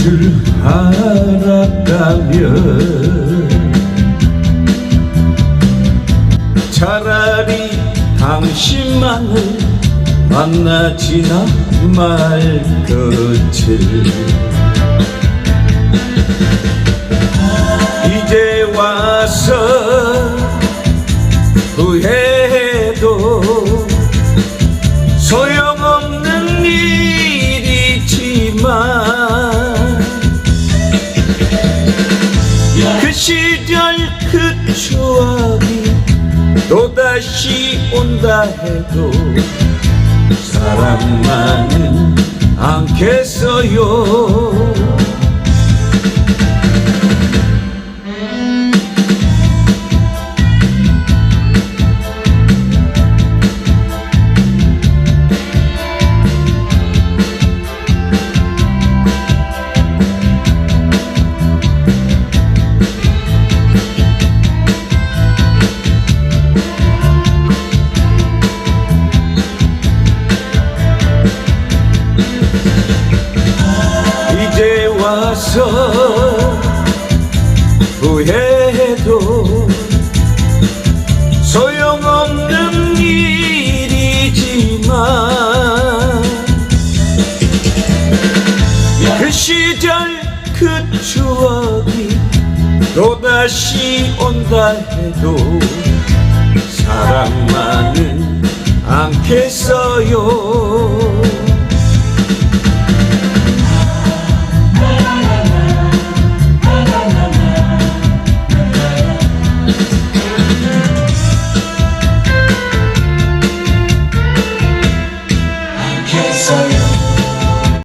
줄 알았다면 차라리 당신만을 만나지나 말 것을. 이제 와서 후회해도 소용없는 일이지만 시절 그 추억이 또다시 온다 해도 사랑만은 않겠어요 와서 후회해도 소용없는 일이지만 그 시절 그 추억이 또다시 온다 해도 사랑만은 않겠어요